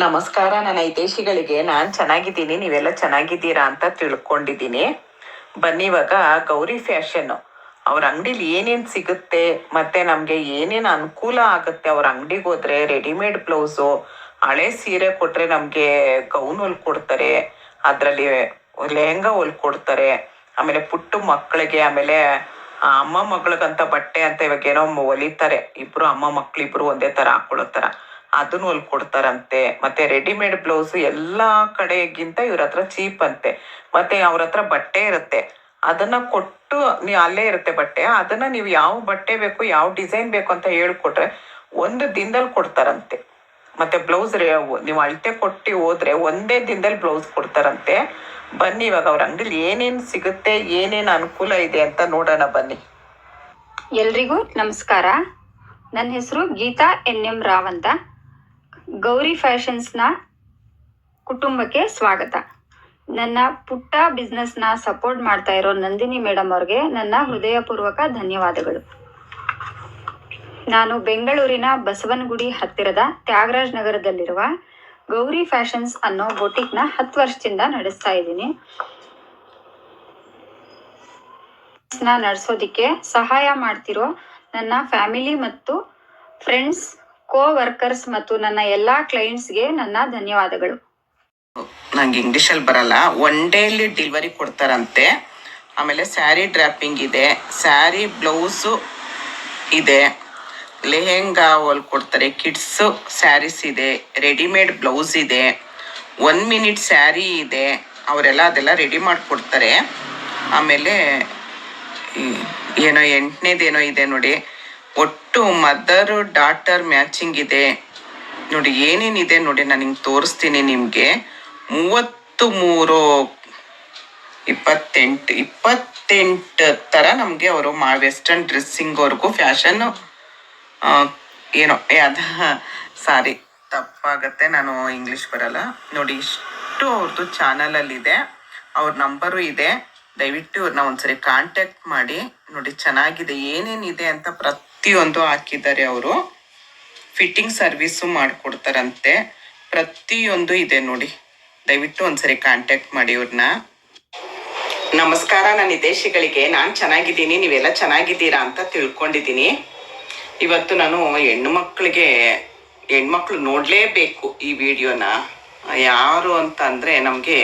ನಮಸ್ಕಾರ, ನನ್ನ ಹಿತೈಷಿಗಳಿಗೆ. ನಾನು ಚೆನ್ನಾಗಿದ್ದೀನಿ, ನೀವೆಲ್ಲ ಚೆನ್ನಾಗಿದ್ದೀರಾ ಅಂತ ತಿಳ್ಕೊಂಡಿದ್ದೀನಿ. ಬನ್ನಿ ಇವಾಗ ಗೌರಿ ಫ್ಯಾಷನ್. ಅವ್ರ ಅಂಗಡಿಲಿ ಏನೇನು ಸಿಗುತ್ತೆ, ಮತ್ತೆ ನಮಗೆ ಏನೇನು ಅನುಕೂಲ ಆಗುತ್ತೆ, ಅವ್ರ ಅಂಗಡಿಗೆ ಹೋದ್ರೆ ರೆಡಿಮೇಡ್ ಬ್ಲೌಸು, ಹಳೆ ಸೀರೆ ಕೊಟ್ರೆ ನಮಗೆ ಗೌನ್ ಹೊಲ್ಕೊಡ್ತಾರೆ ಅದರಲ್ಲಿ ಲೆಹಂಗಾ ಹೊಲ್ಕೊಡ್ತಾರೆ ಆಮೇಲೆ ಪುಟ್ಟ ಮಕ್ಕಳಿಗೆ ಆಮೇಲೆ ಅಮ್ಮ ಮಗಳಿಗಂತ ಬಟ್ಟೆ ಅಂತ ಇವಾಗ ಏನೋ ಹೊಲಿತಾರೆ. ಇಬ್ರು ಅಮ್ಮ ಮಕ್ಳು ಇಬ್ರು ಒಂದೇ ತರ ಹಾಕೊಳ್ಳೋ ತರ. ಅದನ್ನ ಹೊಲ್ಕೊಡ್ತಾರಂತೆ ಮತ್ತೆ ರೆಡಿಮೇಡ್ ಬ್ಲೌಸ್ ಎಲ್ಲಾ ಕಡೆಗಿಂತ ಇವ್ರ ಹತ್ರ ಚೀಪ್ ಅಂತೆ. ಮತ್ತೆ ಅವ್ರ ಹತ್ರ ಬಟ್ಟೆ ಇರುತ್ತೆ. ಅದನ್ನ ಕೊಟ್ಟು ನೀವು ಅಲ್ಲೇ ಇರುತ್ತೆ ಬಟ್ಟೆ. ಅದನ್ನ ನೀವು ಯಾವ ಬಟ್ಟೆ ಬೇಕು, ಯಾವ ಡಿಸೈನ್ ಬೇಕು ಅಂತ ಹೇಳ್ಕೊಟ್ರೆ ಒಂದು ದಿನದಲ್ಲಿ ಕೊಡ್ತಾರಂತೆ. ಮತ್ತೆ ಬ್ಲೌಸ್ ನೀವು ಅಳತೆ ಕೊಟ್ಟು ಹೋದ್ರೆ ಒಂದೇ ದಿನದಲ್ಲಿ ಬ್ಲೌಸ್ ಕೊಡ್ತಾರಂತೆ. ಬನ್ನಿ ಇವಾಗ ಅವ್ರ ಅಂಗಡಿಲಿ ಏನೇನ್ ಸಿಗುತ್ತೆ, ಏನೇನ್ ಅನುಕೂಲ ಇದೆ ಅಂತ ನೋಡೋಣ ಬನ್ನಿ. ಎಲ್ರಿಗೂ ನಮಸ್ಕಾರ. ನನ್ನ ಹೆಸರು ಗೀತಾ ಎನ್ ಎಂ ರಾವ್ ಅಂತ. ಗೌರಿ ಫ್ಯಾಷನ್ಸ್ನ ಕುಟುಂಬಕ್ಕೆ ಸ್ವಾಗತ. ನನ್ನ ಪುಟ್ಟ ಬಿಸ್ನೆಸ್ನ ಸಪೋರ್ಟ್ ಮಾಡ್ತಾ ಇರೋ ನಂದಿನಿ ಮೇಡಮ್ ಅವ್ರಿಗೆ ನನ್ನ ಹೃದಯಪೂರ್ವಕ ಧನ್ಯವಾದಗಳು. ನಾನು ಬೆಂಗಳೂರಿನ ಬಸವನಗುಡಿ ಹತ್ತಿರದ ತ್ಯಾಗರಾಜ್ ನಗರದಲ್ಲಿರುವ ಗೌರಿ ಫ್ಯಾಷನ್ಸ್ ಅನ್ನೋ ಬೊಟಿಕ್ನ ಹತ್ತು ವರ್ಷದಿಂದ ನಡೆಸ್ತಾ ಇದ್ದೀನಿ. ನಡೆಸೋದಿಕ್ಕೆ ಸಹಾಯ ಮಾಡ್ತಿರೋ ನನ್ನ ಫ್ಯಾಮಿಲಿ ಮತ್ತು ಫ್ರೆಂಡ್ಸ್ ಕೋ ವರ್ಕರ್ಸ್ ಮತ್ತು ನನ್ನ ಎಲ್ಲಾ ಕ್ಲೈಂಟ್ಸ್ಗೆ ನನ್ನ ಧನ್ಯವಾದಗಳು. ನಂಗೆ ಅಲ್ಲಿ ಬರಲ್ಲ. ಒನ್ ಡೇಲಿ ಡೆಲಿವರಿ ಕೊಡ್ತಾರಂತೆ. ಆಮೇಲೆ ಸ್ಯಾರಿ ಡ್ರಾಪಿಂಗ್ ಇದೆ. ಸ್ಯಾರಿ ಬ್ಲೌಸು ಇದೆ. ಲೆಹೆಂಗಾ ಹೊಲ್ಕೊಡ್ತಾರೆ ಕಿಡ್ಸು ಸ್ಯಾರೀಸ್ ಇದೆ. ರೆಡಿಮೇಡ್ ಬ್ಲೌಸ್ ಇದೆ. ಒನ್ ಮಿನಿಟ್ ಸ್ಯಾರಿ ಇದೆ. ಅವರೆಲ್ಲ ಅದೆಲ್ಲ ರೆಡಿ ಮಾಡಿಕೊಡ್ತಾರೆ. ಆಮೇಲೆ ಏನೋ ಎಂಟನೇದೇನೋ ಇದೆ ನೋಡಿ. ಒಟ್ಟು ಮದರ್ ಡಾಟರ್ ಮ್ಯಾಚಿಂಗ್ ಇದೆ. ನೋಡಿ, ಏನೇನಿದೆ ನೋಡಿ, ನಾನು ಹಿಂಗೆ ತೋರಿಸ್ತೀನಿ ನಿಮಗೆ. ಮೂವತ್ತು ಮೂರು ಇಪ್ಪತ್ತೆಂಟು ಇಪ್ಪತ್ತೆಂಟು ಥರ ನಮಗೆ ಅವರು ಮಾ, ವೆಸ್ಟರ್ನ್ ಡ್ರೆಸ್ಸಿಂಗ್ವರೆಗೂ ಫ್ಯಾಷನ್ ಏನೋ ಅದ, ಸಾರಿ, ತಪ್ಪಾಗತ್ತೆ, ನಾನು ಇಂಗ್ಲೀಷ್ ಬರಲ್ಲ. ನೋಡಿ, ಇಷ್ಟು ಅವ್ರದ್ದು ಚಾನಲಲ್ಲಿದೆ. ಅವ್ರ ನಂಬರು ಇದೆ. ದಯವಿಟ್ಟು ಇವ್ರನ್ನ ಒಂದ್ಸರಿ ಕಾಂಟ್ಯಾಕ್ಟ್ ಮಾಡಿ. ನೋಡಿ, ಚೆನ್ನಾಗಿದೆ, ಏನೇನಿದೆ ಅಂತ ಪ್ರತಿಯೊಂದು ಹಾಕಿದ್ದಾರೆ ಅವರು. ಫಿಟ್ಟಿಂಗ್ ಸರ್ವಿಸು ಮಾಡಿಕೊಡ್ತಾರಂತೆ. ಪ್ರತಿಯೊಂದು ಇದೆ ನೋಡಿ. ದಯವಿಟ್ಟು ಒಂದ್ಸರಿ ಕಾಂಟ್ಯಾಕ್ಟ್ ಮಾಡಿ ಇವ್ರನ್ನ ನಮಸ್ಕಾರ, ನನ್ನ ವಿದೇಶಿಗಳಿಗೆ ನಾನು ಚೆನ್ನಾಗಿದ್ದೀನಿ. ನೀವೆಲ್ಲ ಚೆನ್ನಾಗಿದ್ದೀರಾ ಅಂತ ತಿಳ್ಕೊಂಡಿದ್ದೀನಿ. ಇವತ್ತು ನಾನು ಹೆಣ್ಣು ಮಕ್ಕಳಿಗೆ ಹೆಣ್ಮಕ್ಳು ನೋಡಲೇಬೇಕು ಈ ವಿಡಿಯೋನ. ಯಾರು ಅಂತ ಅಂದರೆ ನಮಗೆ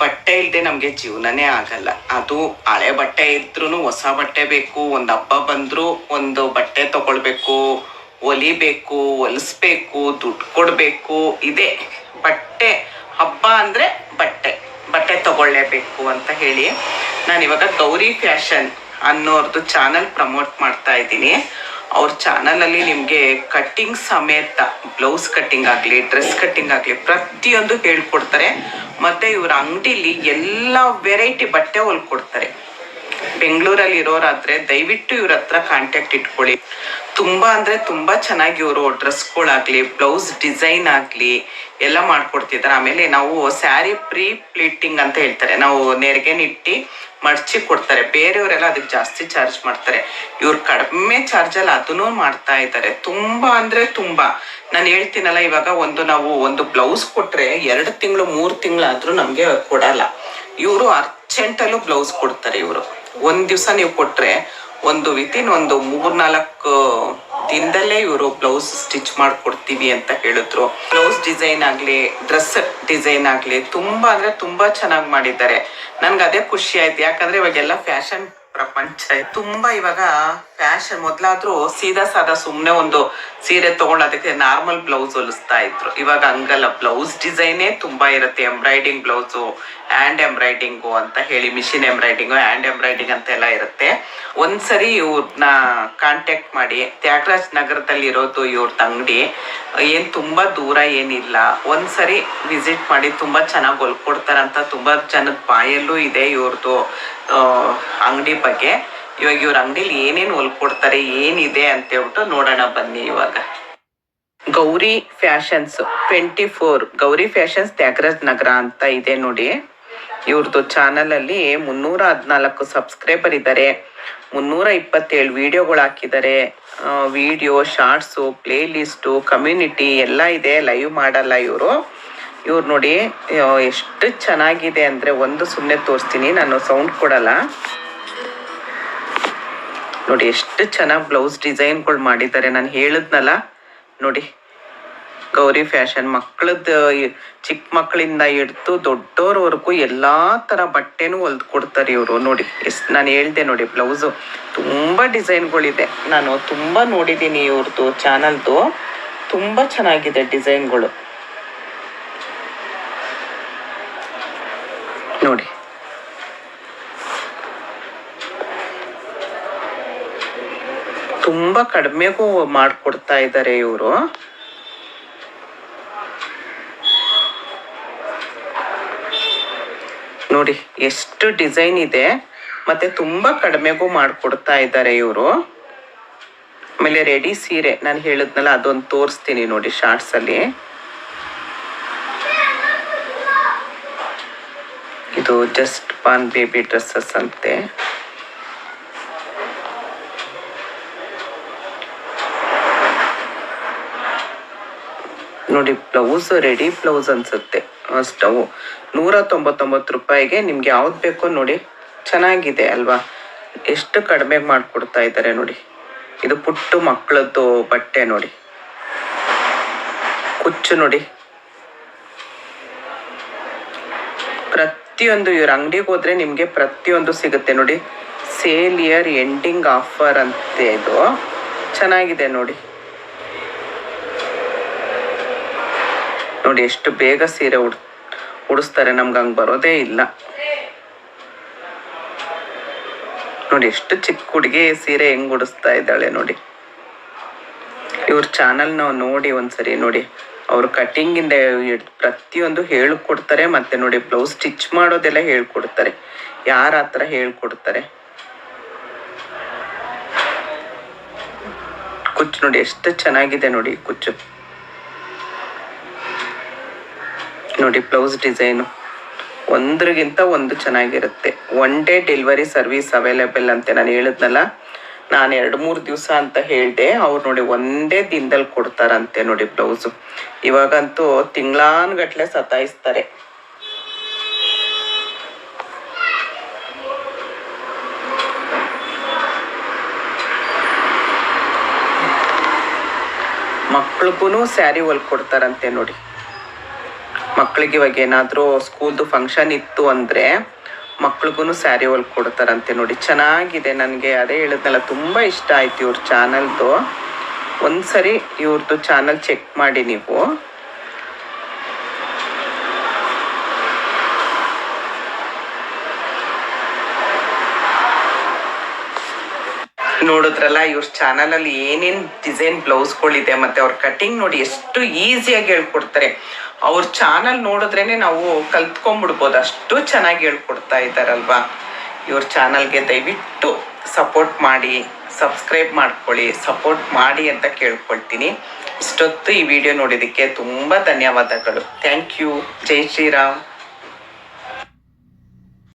ಬಟ್ಟೆ ಇಲ್ಲದೆ ನಮಗೆ ಜೀವನನೇ ಆಗಲ್ಲ. ಅದು ಹಳೆ ಬಟ್ಟೆ ಇದ್ರೂ ಹೊಸ ಬಟ್ಟೆ ಬೇಕು, ಒಂದು ಹಬ್ಬ ಬಂದರೂ ಒಂದು ಬಟ್ಟೆ ತಗೊಳ್ಬೇಕು, ಹೊಲಿಬೇಕು, ಹೊಲಿಸ್ಬೇಕು, ದುಡ್ಡು ಕೊಡಬೇಕು, ಇದೆ. ಬಟ್ಟೆ, ಹಬ್ಬ ಅಂದರೆ ಬಟ್ಟೆ ಬಟ್ಟೆ ತಗೊಳ್ಳೇಬೇಕು ಅಂತ ಹೇಳಿ ನಾನು ಇವಾಗ ಗೌರಿ ಫ್ಯಾಷನ್ ಅನ್ನೋರ್ದು ಚಾನಲ್ ಪ್ರಮೋಟ್ ಮಾಡ್ತಾ ಇದ್ದೀನಿ. ಅವ್ರ ಚಾನಲಲ್ಲಿ ನಿಮಗೆ ಕಟ್ಟಿಂಗ್ ಸಮೇತ ಬ್ಲೌಸ್ ಕಟ್ಟಿಂಗ್ ಆಗಲಿ ಡ್ರೆಸ್ ಕಟ್ಟಿಂಗ್ ಆಗಲಿ ಪ್ರತಿಯೊಂದು ಹೇಳ್ಕೊಡ್ತಾರೆ. ಮತ್ತು ಇವ್ರ ಅಂಗಡಿಲಿ ಎಲ್ಲ ವೆರೈಟಿ ಬಟ್ಟೆ ಹೊಲ್ಕೊಡ್ತಾರೆ. ಬೆಂಗಳೂರಲ್ಲಿ ಇರೋರಾದ್ರೆ ದಯವಿಟ್ಟು ಇವ್ರ ಹತ್ರ ಕಾಂಟ್ಯಾಕ್ಟ್ ಇಟ್ಕೊಳ್ಳಿ. ತುಂಬಾ ಅಂದ್ರೆ ತುಂಬಾ ಚೆನ್ನಾಗಿ ಇವರು ಡ್ರೆಸ್ಗಳಾಗ್ಲಿ ಬ್ಲೌಸ್ ಡಿಸೈನ್ ಆಗ್ಲಿ ಎಲ್ಲ ಮಾಡ್ಕೊಡ್ತಿದ್ದಾರೆ ಆಮೇಲೆ ನಾವು ಸ್ಯಾರಿ ಪ್ರೀ ಪ್ಲೀಟಿಂಗ್ ಅಂತ ಹೇಳ್ತಾರೆ. ನಾವು ನೆರಿಗೆ ನಿಟ್ಟಿ ಮಡ್ಚಿ ಕೊಡ್ತಾರೆ. ಬೇರೆಯವರೆಲ್ಲ ಅದಕ್ಕೆ ಜಾಸ್ತಿ ಚಾರ್ಜ್ ಮಾಡ್ತಾರೆ. ಇವ್ರು ಕಡಿಮೆ ಚಾರ್ಜಲ್ಲಿ ಅದನ್ನೂ ಮಾಡ್ತಾ ಇದ್ದಾರೆ ತುಂಬಾ ಅಂದ್ರೆ ತುಂಬಾ. ನಾನು ಹೇಳ್ತೀನಲ್ಲ, ಇವಾಗ ಒಂದು ನಾವು ಒಂದು ಬ್ಲೌಸ್ ಕೊಟ್ರೆ ಎರಡು ತಿಂಗಳು, ಮೂರು ತಿಂಗಳಾದ್ರೂ ನಮಗೆ ಕೊಡಲ್ಲ. ಇವರು ಅರ್ಜೆಂಟಲ್ಲೂ ಬ್ಲೌಸ್ ಕೊಡ್ತಾರೆ ಇವರು. ಒಂದ್ ದಿವಸ ನೀವು ಕೊಟ್ರೆ ಒಂದು ವಿತಿನ್ ಒಂದು ಮೂರ್ನಾಲ್ಕು ದಿನದಲ್ಲೇ ಇವರು ಬ್ಲೌಸ್ ಸ್ಟಿಚ್ ಮಾಡ್ಕೊಡ್ತೀವಿ ಅಂತ ಹೇಳಿದ್ರು. ಬ್ಲೌಸ್ ಡಿಸೈನ್ ಆಗ್ಲಿ ಡ್ರೆಸ್ ಡಿಸೈನ್ ಆಗ್ಲಿ ತುಂಬಾ ಅಂದ್ರೆ ತುಂಬಾ ಚೆನ್ನಾಗಿ ಮಾಡಿದ್ದಾರೆ. ನನ್ಗೆ ಅದೇ ಖುಷಿ ಆಯ್ತು. ಯಾಕಂದ್ರೆ ಇವಾಗೆಲ್ಲ ಫ್ಯಾಷನ್ ಪ್ರಪಂಚ. ತುಂಬಾ ಇವಾಗ ಫ್ಯಾಷನ್ ಮೊದ್ಲಾದ್ರೂ ಸೀದಾ ಸಾದಾ ಸುಮ್ಮನೆ ಒಂದು ಸೀರೆ ತಗೊಂಡು ನಾರ್ಮಲ್ ಬ್ಲೌಸ್ ಹೊಲಿಸ್ತಾ ಇದ್ರು. ಇವಾಗ ಹಂಗಲ್ಲ ಬ್ಲೌಸ್ ಡಿಸೈನೇ ತುಂಬಾ ಇರುತ್ತೆ. ಎಂಬ್ರಾಯ್ಡಿಂಗ್ ಬ್ಲೌಸು ಹ್ಯಾಂಡ್ ಎಂಬ್ರಾಯ್ಡಿಂಗು ಅಂತ ಹೇಳಿ ಮಿಷಿನ್ ಎಂಬ್ರಾಯ್ಡಿಂಗು ಹ್ಯಾಂಡ್ ಎಂಬ್ರಾಯ್ಡಿಂಗ್ ಅಂತೆಲ್ಲ ಇರುತ್ತೆ. ಒಂದ್ಸರಿ ಇವ್ರನ್ನ ಕಾಂಟ್ಯಾಕ್ಟ್ ಮಾಡಿ, ತ್ಯಾಗರಾಜ್ ನಗರದಲ್ಲಿ ಇರೋದು ಇವ್ರದ್ದು ಅಂಗಡಿ, ಏನು ತುಂಬಾ ದೂರ ಏನಿಲ್ಲ. ಒಂದ್ಸರಿ ವಿಸಿಟ್ ಮಾಡಿ ತುಂಬಾ ಚೆನ್ನಾಗಿ ಹೊಲ್ಕೊಡ್ತಾರಂತ ತುಂಬಾ ಜನದ ಬಾಯಲ್ಲೂ ಇದೆ ಇವ್ರದ್ದು ಅಂಗಡಿ ಬಗ್ಗೆ. ಇವಾಗ ಇವ್ರ ಅಂಗಡಿಲಿ ಏನೇನು ಹೊಲ್ಕೊಡ್ತಾರೆ ಏನಿದೆ ಅಂತ ಹೇಳ್ಬಿಟ್ಟು ನೋಡೋಣ ಬನ್ನಿ ಇವಾಗ. Gauri fashions twenty four. Gauri fashions Thyagaraj Nagar ಅಂತ ಇದೆ ನೋಡಿ. ಇವ್ರದ್ದು ಚಾನಲಲ್ಲಿ ಮುನ್ನೂರ ಹದಿನಾಲ್ಕು ಸಬ್ಸ್ಕ್ರೈಬರ್ ಇದ್ದಾರೆ ಮುನ್ನೂರ ಇಪ್ಪತ್ತೇಳು ವಿಡಿಯೋಗಳು ಹಾಕಿದ್ದಾರೆ ವಿಡಿಯೋ, ಶಾರ್ಟ್ಸು, ಪ್ಲೇಲಿಸ್ಟು, ಕಮ್ಯುನಿಟಿ ಎಲ್ಲ ಇದೆ. ಲೈವ್ ಮಾಡಲ್ಲ ಇವರು. ಇವ್ರು ನೋಡಿ ಎಷ್ಟು ಚೆನ್ನಾಗಿದೆ ಅಂದರೆ ಒಂದು ಸುಮ್ಮನೆ ತೋರಿಸ್ತೀನಿ. ನಾನು ಸೌಂಡ್ ಕೊಡಲ್ಲ. ನೋಡಿ ಎಷ್ಟು ಚೆನ್ನಾಗಿ ಬ್ಲೌಸ್ ಡಿಸೈನ್ಗಳು ಮಾಡಿದ್ದಾರೆ. ನಾನು ಹೇಳಿದ್ನಲ್ಲ, ನೋಡಿ, ಗೌರಿ ಫ್ಯಾಷನ್ ಮಕ್ಕಳದ್ದು ಚಿಕ್ಕ ಮಕ್ಕಳಿಂದ ಹಿಡ್ದು ದೊಡ್ಡೋರವರೆಗೂ ಎಲ್ಲ ಥರ ಬಟ್ಟೆನೂ ಹೊಲ್ದು ಕೊಡ್ತಾರೆ ಇವರು. ನೋಡಿ, ಎಷ್ಟು ನಾನು ಹೇಳ್ದೆ ನೋಡಿ ಬ್ಲೌಸು ತುಂಬ ಡಿಸೈನ್ಗಳಿದೆ ನಾನು ತುಂಬ ನೋಡಿದ್ದೀನಿ ಇವ್ರದ್ದು ಚಾನಲ್ದು. ತುಂಬ ಚೆನ್ನಾಗಿದೆ ಡಿಸೈನ್ಗಳು ನೋಡಿ ತುಂಬ ಕಡಿಮೆಗೂ ಮಾಡಿಕೊಡ್ತಾ ಇದ್ದಾರೆ ಇವರು. ನೋಡಿ, ಎಷ್ಟು ಡಿಸೈನ್ ಇದೆ, ಮತ್ತೆ ತುಂಬಾ ಕಡಿಮೆಗೂ ಮಾಡಿಕೊಡ್ತಾ ಇದ್ದಾರೆ ಇವರು. ಆಮೇಲೆ ರೆಡಿ ಸೀರೆ, ನಾನು ಹೇಳಿದ್ನಲ್ಲ, ಅದೊಂದು ತೋರಿಸ್ತೀನಿ ನೋಡಿ ಶಾರ್ಟ್ಸ್ ಅಲ್ಲಿ. ಇದು ಜಸ್ಟ್ ಪಾನ್ ಬೇಬಿ ಡ್ರೆಸ್ಸಸ್ ಅಂತೆ. ನೋಡಿ ಬ್ಲೌಸ್ ರೆಡಿ ಬ್ಲೌಸ್ ಅನ್ಸುತ್ತೆ. ಸ್ಟವ್ ನೂರ ತೊಂಬತ್ತೊಂಬತ್ತು ರೂಪಾಯಿಗೆ ನಿಮ್ಗೆ ಯಾವ್ದು ಬೇಕೋ ನೋಡಿ, ಚೆನ್ನಾಗಿದೆ ಅಲ್ವಾ? ಎಷ್ಟು ಕಡಿಮೆ ಮಾಡಿಕೊಡ್ತಾ ಇದ್ದಾರೆ ನೋಡಿ. ಇದು ಪುಟ್ಟು ಮಕ್ಕಳದ್ದು ಬಟ್ಟೆ ನೋಡಿ. ಕುಚ್ಚು ನೋಡಿ. ಪ್ರತಿಯೊಂದು ಇವ್ರ ಅಂಗಡಿಗೆ ಹೋದ್ರೆ ನಿಮಗೆ ಪ್ರತಿಯೊಂದು ಸಿಗುತ್ತೆ ನೋಡಿ. ಸೇಲ್ ಇಯರ್ ಎಂಡಿಂಗ್ ಆಫರ್ ಅಂತ ಇದು. ಚೆನ್ನಾಗಿದೆ ನೋಡಿ. ನೋಡಿ ಎಷ್ಟು ಬೇಗ ಸೀರೆ ಉಡ್, ಉಡಿಸ್ತಾರೆ ನಮ್ಗೆ ಹಂಗೆ ಬರೋದೇ ಇಲ್ಲ. ನೋಡಿ ಎಷ್ಟು ಚಿಕ್ಕ ಹುಡುಗಿ ಸೀರೆ ಹೆಂಗ್ ಉಡಿಸ್ತಾ ಇದ್ದಾಳೆ ನೋಡಿ. ಇವ್ರ ಚಾನಲ್ ನಾವು ನೋಡಿ ಒಂದ್ಸರಿ ನೋಡಿ. ಅವ್ರು ಕಟಿಂಗ್ ಇಂದ ಪ್ರತಿಯೊಂದು ಹೇಳ್ಕೊಡ್ತಾರೆ ಮತ್ತೆ ನೋಡಿ ಬ್ಲೌಸ್ ಸ್ಟಿಚ್ ಮಾಡೋದೆಲ್ಲ ಹೇಳ್ಕೊಡ್ತಾರೆ. ಯಾರ ಹತ್ರ ಹೇಳ್ಕೊಡ್ತಾರೆ. ಕುಚ್ಚು ನೋಡಿ ಎಷ್ಟು ಚೆನ್ನಾಗಿದೆ ನೋಡಿ ಕುಚ್ಚು. ನೋಡಿ ಬ್ಲೌಸ್ ಡಿಸೈನು ಒಂದ್ರಿಗಿಂತ ಒಂದು ಚೆನ್ನಾಗಿರುತ್ತೆ. One day delivery service available ಅಂತೆ ನಾನು ಹೇಳಿದ್ನಲ್ಲ, ನಾನು ಎರಡು ಮೂರು ದಿವಸ ಅಂತ ಹೇಳಿದೆ, ಅವ್ರು ನೋಡಿ ಒಂದೇ ದಿನದಲ್ಲಿ ಕೊಡ್ತಾರಂತೆ ನೋಡಿ ಬ್ಲೌಸು ಇವಾಗಂತೂ ತಿಂಗಳಾನ್ಗಟ್ಲೆ ಸತಾಯಿಸ್ತಾರೆ. ಮಕ್ಳಿಗೂ ಸ್ಯಾರಿ ಹೊಲ್ಕೊಡ್ತಾರಂತೆ ನೋಡಿ. ಮಕ್ಳಿಗೆ ಇವಾಗ ಏನಾದರೂ ಸ್ಕೂಲ್ದು ಫಂಕ್ಷನ್ ಇತ್ತು ಅಂದರೆ ಮಕ್ಳಿಗೂ ಸ್ಯಾರಿ ಹೊಲ್ಕೊಡ್ತಾರಂತೆ ನೋಡಿ. ಚೆನ್ನಾಗಿದೆ ನನಗೆ. ಅದೇ ಹೇಳಿದ್ನಲ್ಲ, ತುಂಬ ಇಷ್ಟ ಆಯ್ತು ಇವ್ರ ಚಾನಲ್ದು ಒಂದ್ಸರಿ ಇವ್ರದ್ದು ಚಾನಲ್ ಚೆಕ್ ಮಾಡಿ ನೀವು. ನೋಡಿದ್ರಲ್ಲ, ಇವ್ರ ಚಾನಲ್ ಅಲ್ಲಿ ಏನೇನ್ ಡಿಸೈನ್ ಬ್ಲೌಸ್ಗಳಿದೆ ಮತ್ತೆ ಅವ್ರ ಕಟಿಂಗ್ ನೋಡಿ ಎಷ್ಟು ಈಸಿಯಾಗಿ ಹೇಳ್ಕೊಡ್ತಾರೆ. ಅವ್ರ ಚಾನಲ್ ನೋಡಿದ್ರೇನೆ ನಾವು ಕಲ್ತ್ಕೊಂಡ್ಬಿಡ್ಬೋದು, ಅಷ್ಟು ಚೆನ್ನಾಗಿ ಹೇಳ್ಕೊಡ್ತಾ ಇದ್ದಾರಲ್ವಾ? ಇವ್ರ ಚಾನಲ್ಗೆ ದಯವಿಟ್ಟು ಸಪೋರ್ಟ್ ಮಾಡಿ ಸಬ್ಸ್ಕ್ರೈಬ್ ಮಾಡ್ಕೊಳ್ಳಿ ಸಪೋರ್ಟ್ ಮಾಡಿ ಅಂತ ಕೇಳ್ಕೊಳ್ತೀನಿ. ಇಷ್ಟೊತ್ತು ಈ ವಿಡಿಯೋ ನೋಡಿದ್ದಕ್ಕೆ ತುಂಬ ಧನ್ಯವಾದಗಳು. ಥ್ಯಾಂಕ್ ಯು ಜೈ ಶ್ರೀರಾಮ್.